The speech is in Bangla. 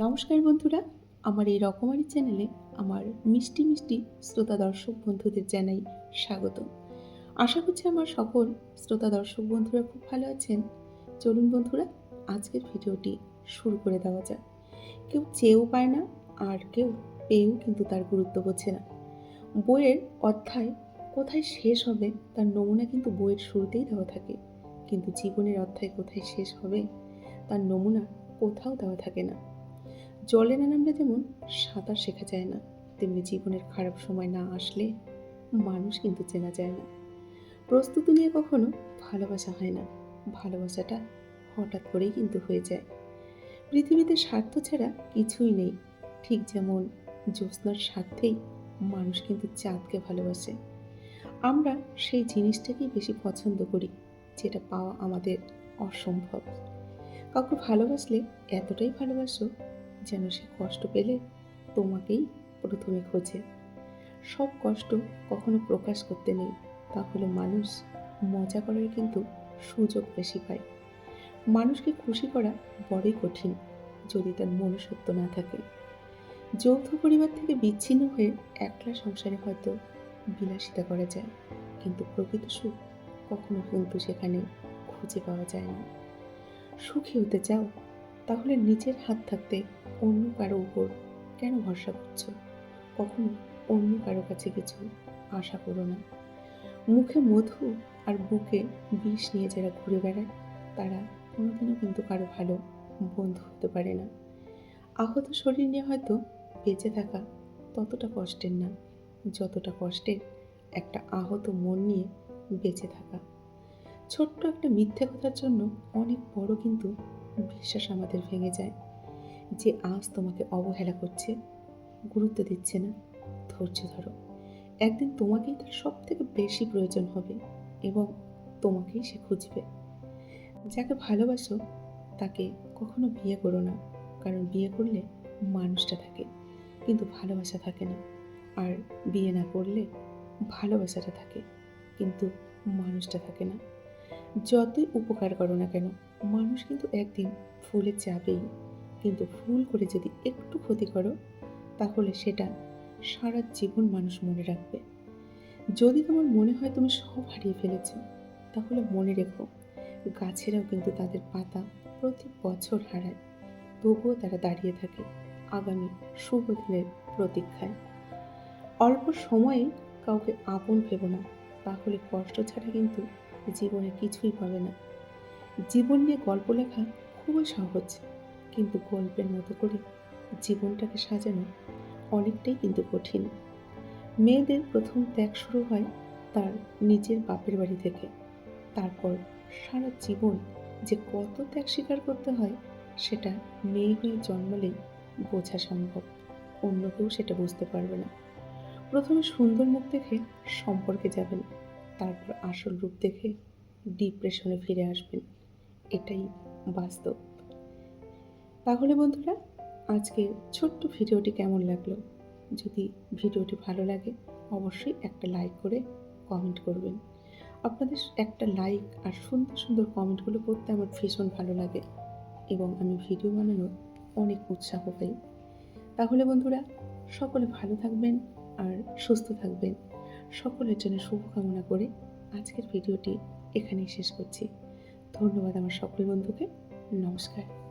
নমস্কার বন্ধুরা, আমার এই রকমারি চ্যানেলে আমার মিষ্টি মিষ্টি শ্রোতা দর্শক বন্ধুদের জানাই স্বাগত আশা করছি আমার সকল শ্রোতা দর্শক বন্ধুরা খুব ভালো আছেন। চলুন বন্ধুরা, আজকের ভিডিওটি শুরু করে দেওয়া যাক। কেউ চেয়েও পায় না, আর কেউ পেয়েও কিন্তু তার গুরুত্ব বোঝে না। বইয়ের অধ্যায় কোথায় শেষ হবে, তার নমুনা কিন্তু বইয়ের শুরুতেই দেওয়া থাকে। কিন্তু জীবনের অধ্যায় কোথায় শেষ হবে, তার নমুনা কোথাও দেওয়া থাকে না। জলে না নামলে যেমন সাঁতার শেখা যায় না, তেমনি জীবনের খারাপ সময় না আসলে মানুষ কিন্তু চেনা যায় না। প্রস্তুতি নিয়ে কখনো ভালোবাসা হয় না, ভালোবাসাটা হঠাৎ করেই কিন্তু হয়ে যায়। পৃথিবীতে স্বার্থ ছাড়া কিছুই নেই, ঠিক যেমন জ্যোৎস্নার স্বার্থেই মানুষ কিন্তু চাঁদকে ভালোবাসে। আমরা সেই জিনিসটাকেই বেশি পছন্দ করি, যেটা পাওয়া আমাদের অসম্ভব। কাউকে ভালোবাসলে এতটাই ভালোবাসো যেন সে কষ্ট পেলে তোমাকেই প্রথমে খোঁজে। সব কষ্ট কখনো প্রকাশ করতে নেই, তাহলে মানুষ মজা করার কিন্তু সুযোগ বেশি পায়। মানুষকে খুশি করা বড়ই কঠিন, যদি তার মনুষ্যত্ব না থাকে। যৌথ পরিবার থেকে বিচ্ছিন্ন হয়ে একলা সংসারে হয়তো বিলাসিতা করা যায়, কিন্তু প্রকৃত সুখ কখনো কিন্তু সেখানে খুঁজে পাওয়া যায় না। সুখী হতে চাও তাহলে নিজের হাত থাকতে অন্য কারও উপর কেন ভরসা করছ? কখনো অন্য কারও কাছে কিছু আশা করো না। মুখে মধু আর বুকে বিষ নিয়ে যারা ঘুরে বেড়ায়, তারা কোনোদিনও কিন্তু কারও ভালো বন্ধু হতে পারে না। আহত শরীর নিয়ে হয়তো বেঁচে থাকা ততটা কষ্টের না, যতটা কষ্টের একটা আহত মন নিয়ে বেঁচে থাকা। ছোট্ট একটা মিথ্যে কথার জন্য অনেক বড় কিন্তু বিশ্বাস আমাদের ভেঙে যায় যে আজ তোমাকে অবহেলা করছে, গুরুত্ব দিচ্ছে না। ধৈর্য ধরো। একদিন তোমাকেই তার সব থেকে বেশি প্রয়োজন হবে এবং তোমাকেই সে খুঁজবে। যাকে ভালোবাসো, তাকে কখনো বিয়ে করো না, কারণ বিয়ে করলে মানুষটা থাকে, কিন্তু ভালোবাসা থাকে না। আর বিয়ে না করলে ভালোবাসাটা থাকে, কিন্তু মানুষটা থাকে না। যতই উপকার করো না কেন, মানুষ কিন্তু একদিন ফুলে যাবেই। কিন্তু ভুল করে যদি একটু ক্ষতি করো, তাহলে সেটা সারা জীবন মানুষ মনে রাখবে। যদি তোমার মনে হয় তুমি সব হারিয়ে ফেলেছ, তাহলে মনে রেখো, গাছেরাও কিন্তু তাদের পাতা প্রতি বছর হারায়। তবুও তারা দাঁড়িয়ে থাকে আগামী শুভ দিনের প্রতীক্ষায়। অল্প সময়ে কাউকে আপন ভেবো না, তাহলে কষ্ট ছাড়া কিন্তু জীবনে কিছুই পাবে না। জীবন নিয়ে গল্প লেখা খুবই সহজ, কিন্তু গল্পের মতো করে জীবনটাকে সাজানো অনেকটাই কিন্তু কঠিন। মেয়েদের প্রথম ত্যাগ শুরু হয় তার নিজের বাপের বাড়ি থেকে। তারপর সারা জীবন যে কত ত্যাগ স্বীকার করতে হয়, সেটা মেয়ে হয়ে জন্মালেই বোঝা সম্ভব। অন্য কেউ সেটা বুঝতে পারবে না। প্রথমে সুন্দর মুখ দেখে সম্পর্কে যাবেন। তারপর আসল রূপ দেখে ডিপ্রেশনে ফিরে আসবেন। এটাই বাস্তব। তাহলে বন্ধুরা আজকে ছোট্ট ভিডিওটি কেমন লাগল? যদি ভিডিওটি ভালো লাগে, অবশ্যই একটা লাইক করে কমেন্ট করবেন। আপনাদের একটা লাইক আর সুন্দর সুন্দর কমেন্টগুলো করতে আমার ভীষণ ভালো লাগে এবং আমি ভিডিও বানানোর অনেক উৎসাহ পাই। তাহলে বন্ধুরা, সকলে ভালো থাকবেন আর সুস্থ থাকবেন। সকলের জন্য শুভকামনা করে আজকের ভিডিওটি এখানেই শেষ করছি। ধন্যবাদ আমার সকল বন্ধুকে। নমস্কার।